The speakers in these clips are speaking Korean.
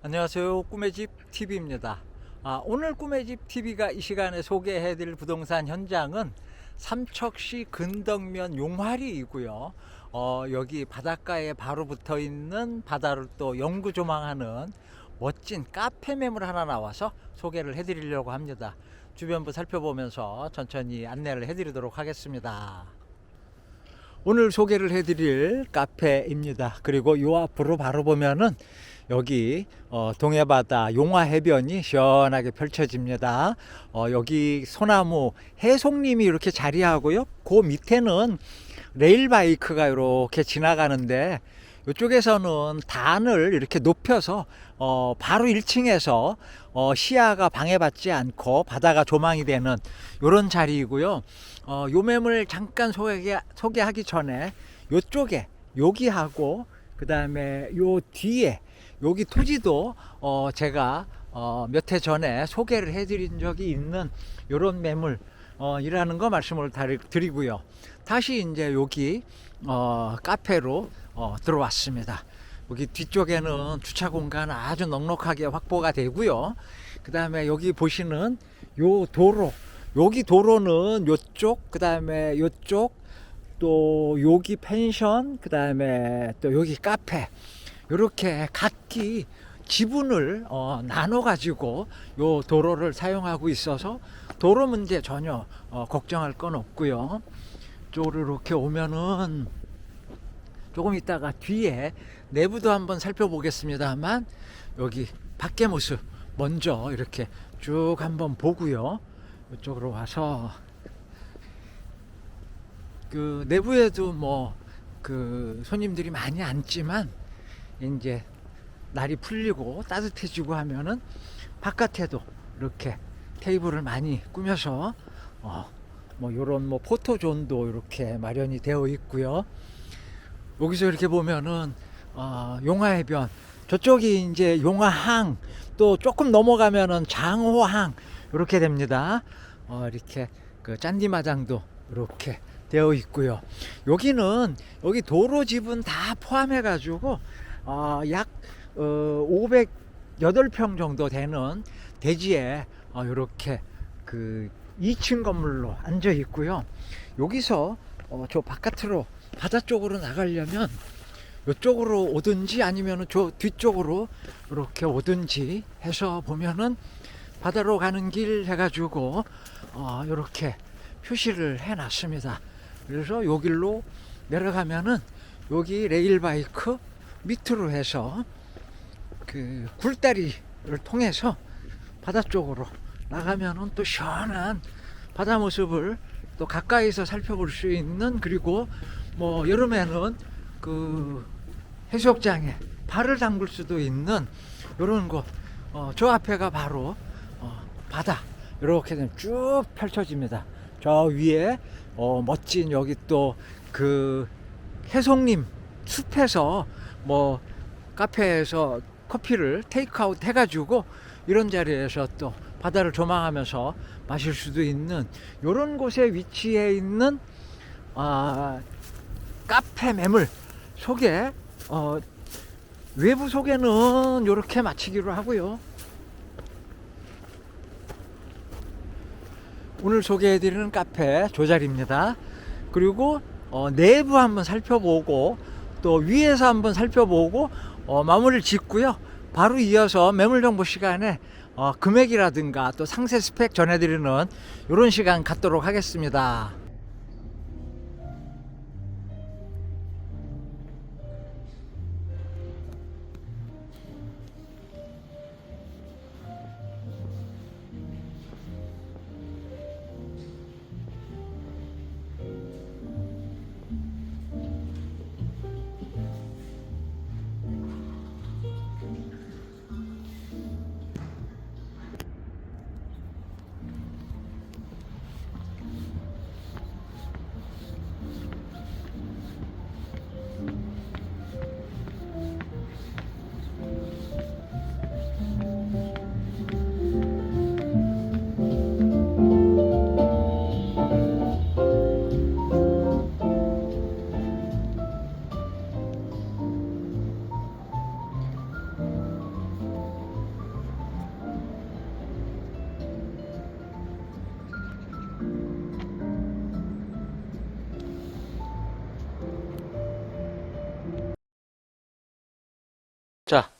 안녕하세요. 꿈의 집 TV입니다. 아, 오늘 꿈의 집 TV가 이 시간에 소개해 드릴 부동산 현장은 삼척시 근덕면 용화리이고요. 어, 여기 바닷가에 바로 붙어 있는 바다를 또 영구 조망하는 멋진 카페 매물 하나 나와서 소개를 해 드리려고 합니다. 주변부 살펴보면서 천천히 안내를 해 드리도록 하겠습니다. 오늘 소개를 해드릴 카페입니다. 그리고 요 앞으로 바로 보면은 여기 어, 동해바다 용화 해변이 시원하게 펼쳐집니다. 어, 여기 소나무 해송림이 이렇게 자리하고요. 그 밑에는 레일바이크가 이렇게 지나가는데 이쪽에서는 단을 이렇게 높여서 어, 바로 1층에서 어, 시야가 방해받지 않고 바다가 조망이 되는 이런 자리이고요. 어, 요 매물 잠깐 소개, 소개하기 전에 요쪽에 여기하고 그 다음에 요 뒤에 여기 토지도 어, 제가 어, 몇 해 전에 소개를 해드린 적이 있는 요런 매물 어, 이라는 거 말씀을 드리고요. 다시 이제 여기 어, 카페로 어, 들어왔습니다. 여기 뒤쪽에는 주차 공간 아주 넉넉하게 확보가 되고요. 그 다음에 여기 보시는 요 도로, 여기 도로는 요쪽, 그 다음에 요쪽, 또 여기 펜션, 그 다음에 또 여기 카페, 이렇게 각기 지분을 어, 나눠 가지고 요 도로를 사용하고 있어서 도로 문제 전혀 어, 걱정할 건 없고요. 쪽으로 이렇게 오면은 조금 있다가 뒤에 내부도 한번 살펴보겠습니다만 여기 밖의 모습 먼저 이렇게 쭉 한번 보고요. 이쪽으로 와서 그 내부에도 뭐 그 손님들이 많이 앉지만 이제 날이 풀리고 따뜻해지고 하면은 바깥에도 이렇게 테이블을 많이 꾸며서 어 뭐 요런 뭐 포토존도 이렇게 마련이 되어 있고요. 여기서 이렇게 보면은 어 용화해변 저쪽이 이제 용화항 또 조금 넘어가면은 장호항 이렇게 됩니다. 어 이렇게 그 짠디마장도 이렇게 되어 있고요. 여기는 여기 도로 지분 다 포함해 가지고 어 약 어, 508평 정도 되는 대지에 어, 이렇게 그 2층 건물로 앉아 있고요. 여기서 어, 저 바깥으로 바다 쪽으로 나가려면 이쪽으로 오든지 아니면 저 뒤쪽으로 이렇게 오든지 해서 보면은 바다로 가는 길 해가지고 어, 이렇게 표시를 해놨습니다. 그래서 요 길로 내려가면은 여기 레일바이크 밑으로 해서 그 굴다리를 통해서 바다 쪽으로 나가면은 또 시원한 바다 모습을 또 가까이서 살펴볼 수 있는 그리고 뭐 여름에는 그 해수욕장에 발을 담글 수도 있는 이런 곳. 어, 저 앞에가 바로 어, 바다 이렇게 쭉 펼쳐집니다. 저 위에 어, 멋진 여기 또 그 해송림 숲에서 뭐 카페에서 커피를 테이크아웃 해가지고 이런 자리에서 또 바다를 조망하면서 마실 수도 있는 이런 곳에 위치해 있는 아, 카페 매물 소개 어, 외부 소개는 이렇게 마치기로 하고요. 오늘 소개해드리는 카페 조자리입니다. 그리고 어, 내부 한번 살펴보고 또 위에서 한번 살펴보고 어, 마무리를 짓고요. 바로 이어서 매물 정보 시간에 어, 금액이라든가 또 상세 스펙 전해드리는 이런 시간 갖도록 하겠습니다.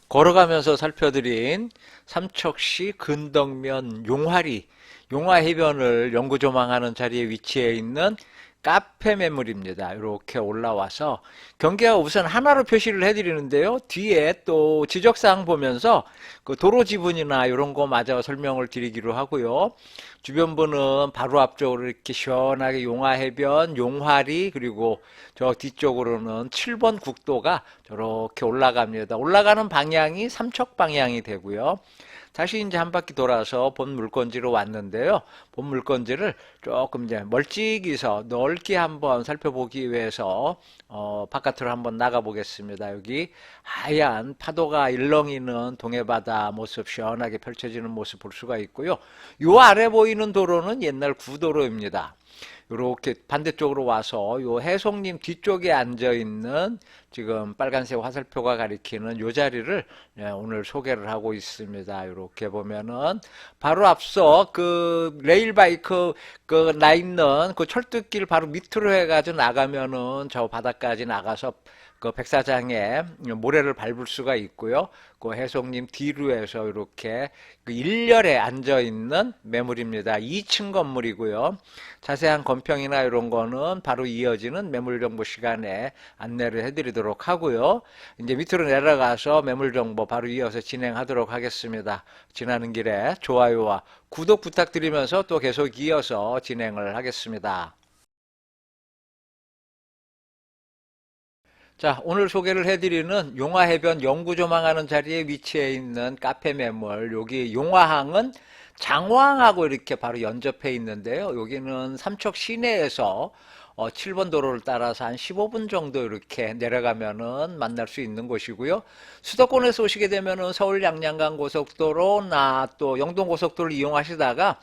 걸어가면서 살펴드린 삼척시 근덕면 용화리 용화해변을 연구조망하는 자리에 위치해 있는 카페 매물입니다. 이렇게 올라와서 경계가 우선 하나로 표시를 해드리는데요. 뒤에 또 지적사항 보면서 그 도로 지분이나 이런 거 마저 설명을 드리기로 하고요. 주변부는 바로 앞쪽으로 이렇게 시원하게 용화해변, 용화리 그리고 저 뒤쪽으로는 7번 국도가 저렇게 올라갑니다. 올라가는 방향이 삼척 방향이 되고요. 다시 이제 한 바퀴 돌아서 본 물건지로 왔는데요. 본 물건지를 조금 이제 멀찍이서 넓게 한번 살펴보기 위해서 어, 바깥으로 한번 나가 보겠습니다. 여기 하얀 파도가 일렁이는 동해바다 모습 시원하게 펼쳐지는 모습 볼 수가 있고요. 요 아래 보이는 도로는 옛날 구도로입니다. 이렇게 반대쪽으로 와서 요 해송님 뒤쪽에 앉아 있는 지금 빨간색 화살표가 가리키는 요 자리를 예, 오늘 소개를 하고 있습니다. 이렇게 보면은 바로 앞서 그 레일 바이크 그 나 있는 그 철도길 바로 밑으로 해가지고 나가면은 저 바닥까지 나가서 그 백사장에 모래를 밟을 수가 있고요. 그 해송님 뒤로 해서 이렇게 그 일렬에 앉아 있는 매물입니다. 2층 건물이고요. 자세한 건평이나 이런 거는 바로 이어지는 매물 정보 시간에 안내를 해드리도록 하고요. 이제 밑으로 내려가서 매물 정보 바로 이어서 진행하도록 하겠습니다. 지나는 길에 좋아요와 구독 부탁드리면서 또 계속 이어서 진행을 하겠습니다. 자, 오늘 소개를 해드리는 용화해변 연구조망하는 자리에 위치해 있는 카페 매물. 여기 용화항은 장왕하고 이렇게 바로 연접해 있는데요. 여기는 삼척 시내에서 어, 7번 도로를 따라서 한 15분 정도 이렇게 내려가면은 만날 수 있는 곳이고요. 수도권에서 오시게 되면은 서울 양양간 고속도로나 또 영동 고속도로를 이용하시다가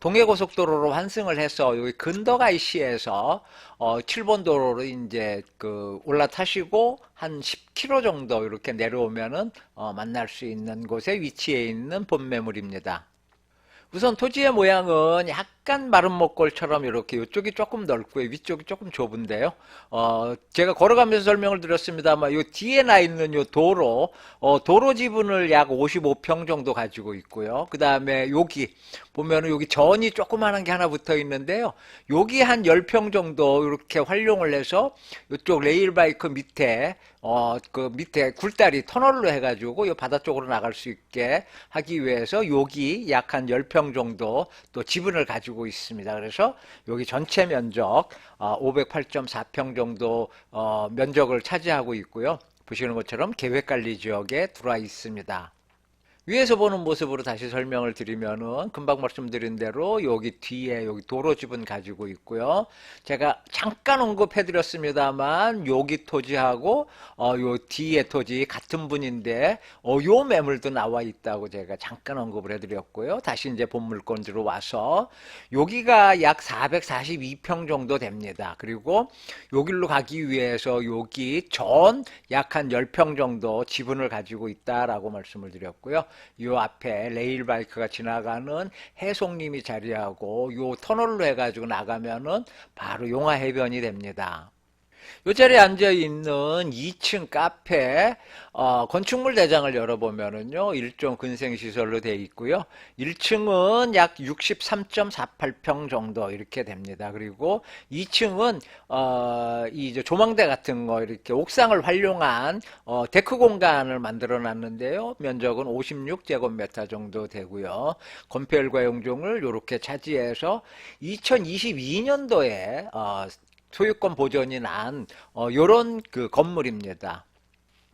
동해고속도로로 환승을 해서 여기 근덕 IC에서 어 7번 도로로 이제 그 올라타시고 한 10km 정도 이렇게 내려오면은 어 만날 수 있는 곳에 위치해 있는 본매물입니다. 우선 토지의 모양은 약 간 마른 목골처럼 이렇게 이쪽이 조금 넓고요. 위쪽이 조금 좁은데요. 어, 제가 걸어가면서 설명을 드렸습니다만 요 뒤에 나 있는 요 도로, 어, 도로 지분을 약 55평 정도 가지고 있고요. 그 다음에 여기 보면은 여기 전이 조그마한 게 하나 붙어 있는데요. 여기 한 10평 정도 이렇게 활용을 해서 이쪽 레일 바이크 밑에 어, 그 밑에 굴다리 터널로 해가지고 이 바다 쪽으로 나갈 수 있게 하기 위해서 여기 약 한 10평 정도 또 지분을 가지고 있습니다. 그래서 여기 전체 면적 어, 508.4평 정도 어, 면적을 차지하고 있고요. 보시는 것처럼 계획관리 지역에 들어와 있습니다. 위에서 보는 모습으로 다시 설명을 드리면은 금방 말씀드린 대로 여기 뒤에 여기 도로 지분 가지고 있고요. 제가 잠깐 언급해 드렸습니다만 여기 토지하고 어요 뒤에 토지 같은 분인데 어요 매물도 나와 있다고 제가 잠깐 언급을 해 드렸고요. 다시 이제 본 물건지로 와서 여기가 약 442평 정도 됩니다. 그리고 여기로 가기 위해서 여기 전 약 한 10평 정도 지분을 가지고 있다라고 말씀을 드렸고요. 요 앞에 레일 바이크가 지나가는 해송림이 자리하고 요 터널로 해가지고 나가면은 바로 용화 해변이 됩니다. 요 자리에 앉아 있는 2층 카페 어, 건축물 대장을 열어보면은요 일종 근생 시설로 되어 있고요. 1층은 약 63.48평 정도 이렇게 됩니다. 그리고 2층은 어, 이 조망대 같은 거 이렇게 옥상을 활용한 어, 데크 공간을 만들어 놨는데요. 면적은 56제곱미터 정도 되고요. 건폐율과 용종을 이렇게 차지해서 2022년도에 어, 소유권 보전이 난 어, 요런 그 건물입니다.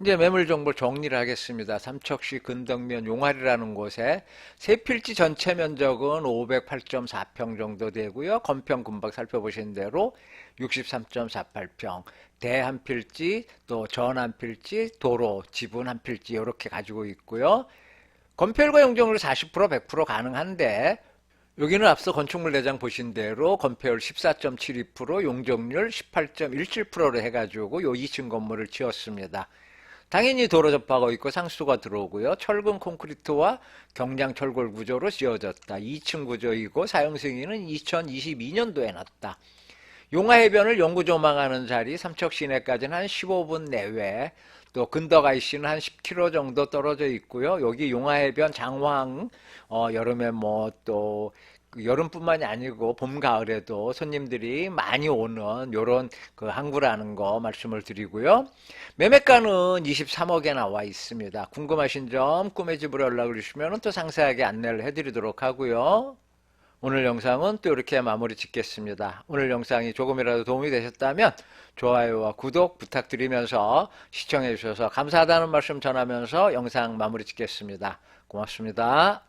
이제 매물 정보 정리를 하겠습니다. 삼척시 근덕면 용화리라는 곳에 세 필지 전체 면적은 508.4평 정도 되고요. 건평 금방 살펴보신 대로 63.48평, 대 한 필지, 또 전 한 필지, 도로, 지분 한 필지 이렇게 가지고 있고요. 건폐율과 용적률 40% 100% 가능한데 여기는 앞서 건축물 대장 보신 대로 건폐율 14.72%, 용적률 18.17%로 해가지고 요 2층 건물을 지었습니다. 당연히 도로 접하고 있고 상수가 들어오고요. 철근 콘크리트와 경량 철골 구조로 지어졌다. 2층 구조이고 사용 승인은 2022년도에 났다. 용화해변을 영구 조망하는 자리 삼척 시내까지는 한 15분 내외 또 근덕 IC는 한 10km 정도 떨어져 있고요. 여기 용화해변 장황 어, 여름에 뭐또 그 여름뿐만이 아니고 봄 가을에도 손님들이 많이 오는 요런 그 항구라는 거 말씀을 드리고요. 매매가는 23억에 나와 있습니다. 궁금하신 점 꿈의 집으로 연락을 주시면 또 상세하게 안내를 해드리도록 하고요. 오늘 영상은 또 이렇게 마무리 짓겠습니다. 오늘 영상이 조금이라도 도움이 되셨다면 좋아요와 구독 부탁드리면서 시청해 주셔서 감사하다는 말씀 전하면서 영상 마무리 짓겠습니다. 고맙습니다.